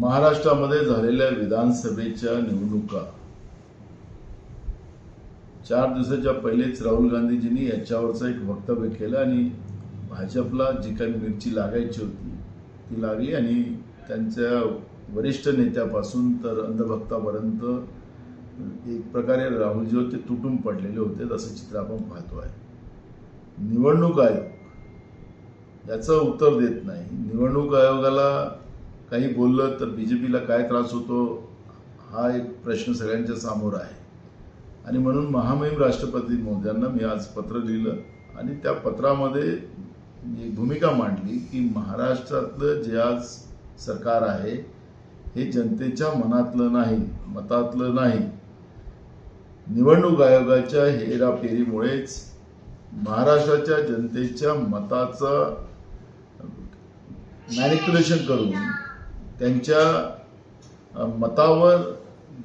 महाराष्ट्रामध्ये झालेल्या विधानसभेच्या निवडणुका. चार दिवसाच्या पहिलेच राहुल गांधीजींनी याच्यावरचं एक वक्तव्य केलं आणि भाजपला जी काही मिरची लागायची होती ती लागली आणि त्यांच्या वरिष्ठ नेत्यापासून तर अंधभक्तापर्यंत एक प्रकारे राहुलजी होते तुटून पडलेले होते असं चित्र आपण पाहतो आहे. निवडणूक आयोग याचं उत्तर देत नाही. निवडणूक आयोगाला काही बोललं तर बी जे पीला काय त्रास होतो हा एक प्रश्न सगळ्यांच्या समोर आहे. आणि म्हणून महामहिम राष्ट्रपती मोद्यांना मी आज पत्र लिहिलं आणि त्या पत्रामध्ये एक भूमिका मांडली की महाराष्ट्रातलं जे आज सरकार आहे हे जनतेच्या मनातलं नाही मतातलं नाही. निवडणूक आयोगाच्या हेराफेरीमुळेच महाराष्ट्राच्या जनतेच्या मताचं मॅनिक्युलेशन करून त्यांच्या मतावर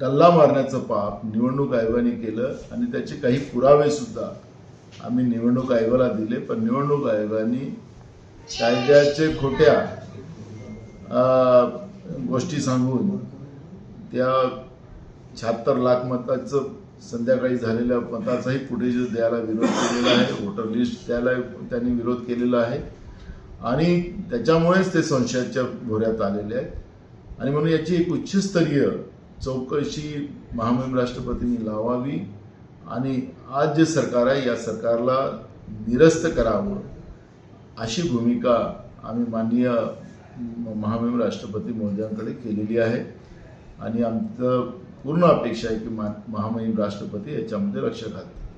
गल्ला मारण्याचं पाप निवडणूक आयोगाने केलं आणि त्याचे काही पुरावे सुद्धा आम्ही निवडणूक आयोगाला दिले. पण निवडणूक आयोगाने कायद्याचे खोट्या गोष्टी सांगून त्या शहात्तर लाख मताचं संध्याकाळी झालेल्या मताचाही फुटेज द्यायला विरोध केलेला आहे. वोटर लिस्ट द्यायला त्यांनी विरोध केलेला आहे. आणि त्याच्यामुळेच ते संशयाच्या भोऱ्यात आलेले आहेत. आणि म्हणून याची एक उच्चस्तरीय चौकशी महामहिम राष्ट्रपतींनी लावावी आणि आज जे सरकार आहे या सरकारला निरस्त करावं अशी भूमिका आम्ही माननीय महामहिम राष्ट्रपती महोदयांकडे केलेली आहे. आणि आमचं पूर्ण अपेक्षा आहे की मा महामहिम राष्ट्रपती याच्यामध्ये लक्ष घालतील.